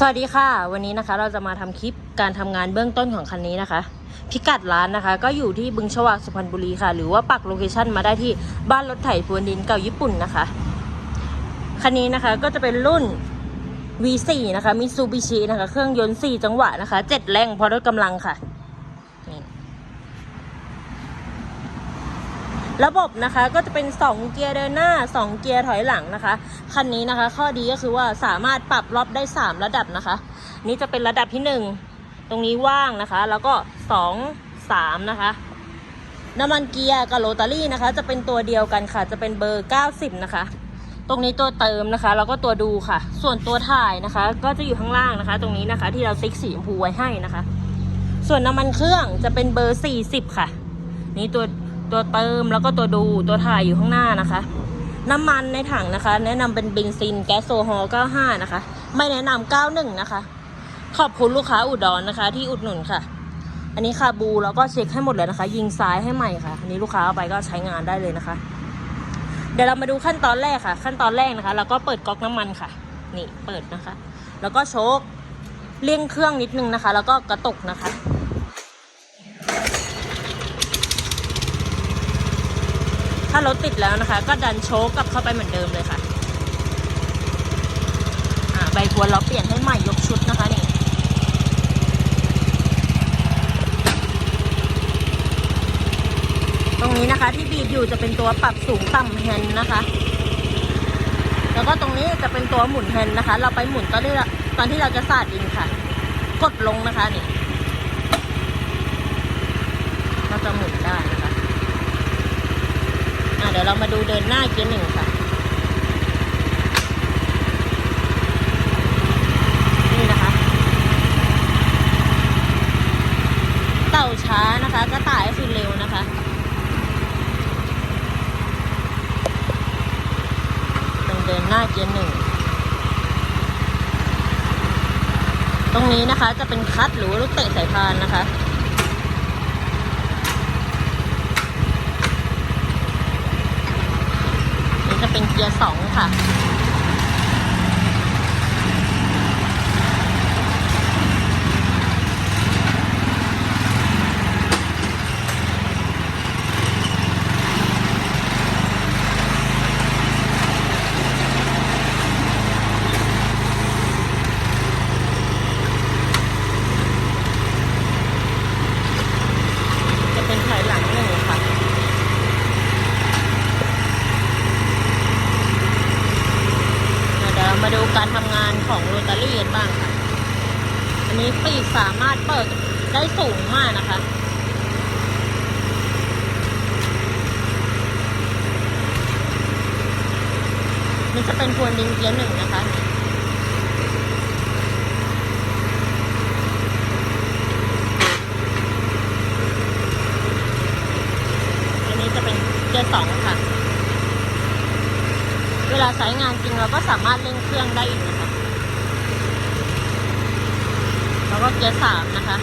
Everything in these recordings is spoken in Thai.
สวัสดีค่ะ วันนี้นะคะเราจะมาทำคลิปการทำงานเบื้องต้นของคันนี้นะคะ พิกัดร้านนะคะ ก็อยู่ที่บึงชวากสุพรรณบุรีค่ะ หรือว่าปักโลเคชั่นมาได้ที่บ้านรถไถพรวนดินเก่าญี่ปุ่นนะคะ คันนี้นะคะก็จะเป็นรุ่น V4 นะคะมิซูบิชินะคะ เครื่องยนต์ 4 จังหวะนะคะ 7 แรงพอรถกำลังค่ะ ระบบนะคะก็จะเป็น 2 เกียร์เดินหน้า 2 เกียร์ถอยหลังนะคะ คันนี้นะคะ ข้อดีก็คือว่าสามารถปรับรอบได้ 3 ระดับนะคะ นี่จะเป็นระดับที่ 1 ตรงนี้ว่างนะคะ แล้วก็ 2 3 นะคะ น้ำมันเกียร์กับโรตารี่นะคะ จะเป็นตัวเดียวกันค่ะ จะเป็นเบอร์ 90 นะคะ ตรงนี้ตัวเติมนะคะ แล้วก็ตัวดูค่ะ ส่วนตัวถ่ายนะคะ ก็จะอยู่ข้างล่างนะคะ ตรงนี้นะคะ ที่เราติ๊กสีชมพูไว้ให้นะคะ ส่วนน้ำมันเครื่องจะเป็นเบอร์ 40 ค่ะ นี่ตัว ตัวเติมแล้วก็ตัวดูตัวถ่ายอยู่ข้างหน้านะคะ น้ำมันในถังนะคะ แนะนำเป็นเบนซินแก๊สโซฮอล์95 นะคะ ไม่แนะนำ91 นะคะ ขอบคุณลูกค้าอุดรนะคะ ที่อุดหนุนค่ะ อันนี้คาบูแล้วก็เช็คให้หมดเลยนะคะ ยิงซ้ายให้ใหม่ค่ะ อันนี้ลูกค้าเอาไปก็ใช้งานได้เลยนะคะ เดี๋ยวเรามาดูขั้นตอนแรกค่ะ ขั้นตอนแรกนะคะ เราก็เปิดก๊อกน้ำมันค่ะ นี่เปิดนะคะ แล้วก็โชคเลี่ยงเครื่องนิดนึงนะคะ แล้วก็กระตุกนะคะ ถ้ารถติดแล้วนะคะ ก็ดันโชคกลับเข้าไปเหมือนเดิมเลยค่ะอ่าใบพวนเราเปลี่ยนให้ใหม่ยกชุดนะคะนี่ตรงนี้นะคะที่บีบอยู่จะเป็นตัวปรับสูงต่ำแฮนนะคะ แล้วก็ตรงนี้จะเป็นตัวหมุนแฮนนะคะ เราไปหมุนตอนที่เราตอนที่เราจะสาดดินค่ะ กดลงนะคะนี่เราจะหมุนได้นะคะ เดี๋ยวเรามาดูเดินหน้าเกียร์หนึ่งค่ะ นี่นะคะ เต่าช้านะคะกระต่ายก็คือเร็วนะคะตรงเดินหน้าเกียร์หนึ่ง ตรงนี้นะคะจะเป็นคัดหรือลูกเตะสายพานนะคะ นี่จะ เป็นเกียร์สองค่ะจะเป็นถอยหลังหนึ่งค่ะ เดี๋ยวเรามาดูการทำงาน ของโรตารี่กันบ้างค่ะ อันนี้ปีกสามารถเปิดได้สูงมากนะคะนี่จะเป็นพวนดินเกียร์หนึ่งนะคะอันนี้จะเป็นเกียร์สองค่ะ เวลาใช้งานจริงเราก็สามารถเร่งเครื่องได้อีกนะคะ แล้ว ก็เกียร์สามนะคะ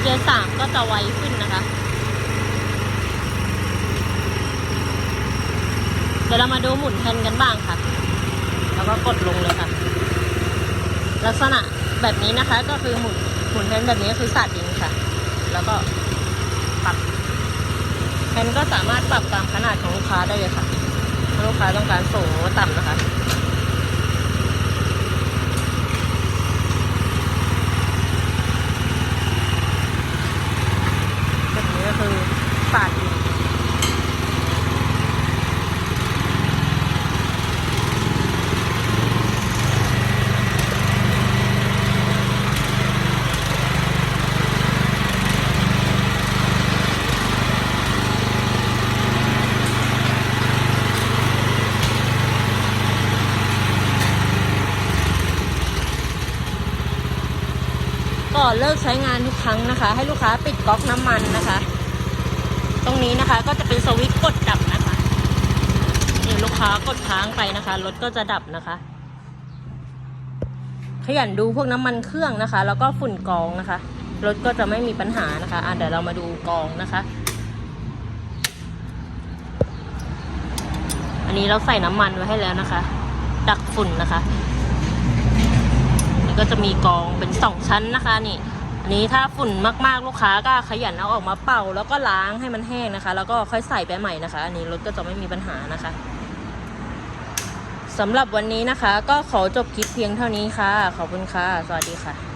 เกียร์สามก็จะไวขึ้นนะคะ เดี๋ยวเรามาดูหมุนแฮนด์กันบ้างค่ะ แล้วก็กดลงเลยค่ะ ลักษณะแบบนี้นะคะก็คือหมุนหมุนแฮนด์แบบนี้คือสาดดินค่ะ แล้วก็ แฮนก็สามารถปรับตามขนาดของลูกค้าได้เลยค่ะถ้าลูกค้าต้องการสูงหรือต่ำนะคะ แบบนี้ก็คือสาดดิน ก่อนเลิกใช้งานทุกครั้งนะคะ ให้ลูกค้าปิดก๊อกน้ำมันนะคะ ตรงนี้นะคะก็จะเป็นสวิตช์กดดับนะคะนี่ลูกค้ากดค้างไปนะคะรถก็จะดับนะคะ ขยันดูพวกน้ำมันเครื่องนะคะ แล้วก็ฝุ่นกองนะคะรถก็จะไม่มีปัญหานะคะอะเดี๋ยวเรามาดูกองนะคะ อันนี้เราใส่น้ำมันไว้ให้แล้วนะคะ ดักฝุ่นนะคะนี่ก็จะมีกองเป็นสองชั้นนะคะนี่ นี้ถ้าฝุ่นมากๆลูกค้าก็ขยันเอาออกมาเป่า แล้วก็ล้างให้มันแห้งนะคะ แล้วก็ค่อยใส่ไปใหม่นะคะ อันนี้รถก็จะไม่มีปัญหานะคะสำหรับวันนี้นะคะ ก็ขอจบคลิปเพียงเท่านี้ค่ะ ขอบคุณค่ะ สวัสดีค่ะ